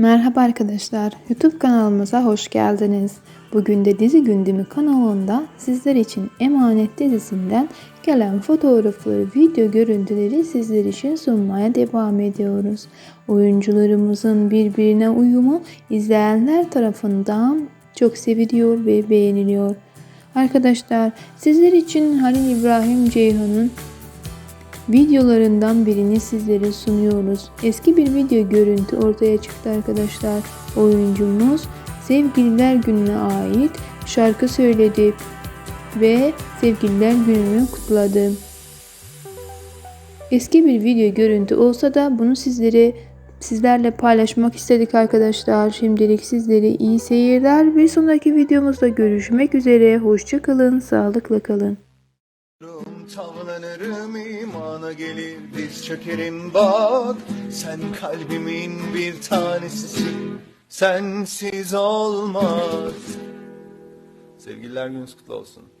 Merhaba arkadaşlar, YouTube kanalımıza hoş geldiniz. Bugün de Dizi Gündemi kanalında sizler için Emanet dizisinden gelen fotoğrafları, video görüntüleri sizler için sunmaya devam ediyoruz. Oyuncularımızın birbirine uyumu izleyenler tarafından çok seviliyor ve beğeniliyor. Arkadaşlar sizler için Halil İbrahim Ceyhan'ın videolarından birini sizlere sunuyoruz. Eski bir video görüntü ortaya çıktı arkadaşlar. Oyuncumuz Sevgililer Günü'ne ait şarkı söyledi ve Sevgililer Günü'nü kutladı. Eski bir video görüntü olsa da bunu sizlere sizlerle paylaşmak istedik arkadaşlar. Şimdilik sizlere iyi seyirler. Bir sonraki videomuzda görüşmek üzere. Hoşçakalın, sağlıkla kalın. Tavlanırım imana gelir diz çökerim. Bak Sen kalbimin bir tanesisin. Sensiz olmaz. Sevgililer gününüz kutlu olsun